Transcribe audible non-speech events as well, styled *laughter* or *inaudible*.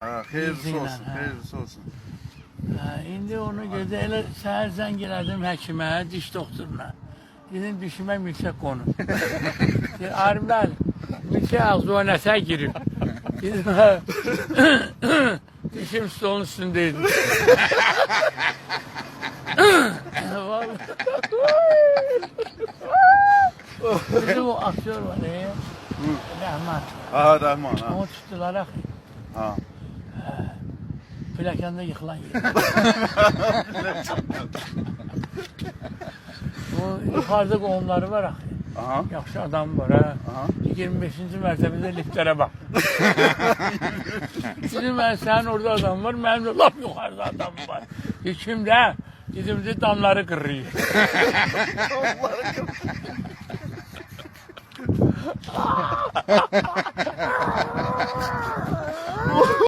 Ha, hayırlısı olsun, hə. hayırlısı olsun. Hə, indi onu görə elə səhər zəng elədim həkimə, diş doktoruna. Dedim dişimə milçək qonub. Dedi, Ariflər, milçək *laughs* ağzı o nəsə girib. Dedim, hə. *laughs* Dişim stolun üstündeydi. Vallahi. *laughs* Bizim o aktör var ya. Rəhmat. Ha, Rahman ha. Onu tutdular axı. ha. Plakanda yıkılan yer. *laughs* o yukarıda qohumları var axı. Aha. Yaxşı adam var ha. Aha. 25-ci mərtəbədə liftlərə bax. *laughs* Dedim mən sənin orada adam var, mənim də lap yuxarıda adam var. Heç kimdə? Dedim də damları qırıyır. *laughs*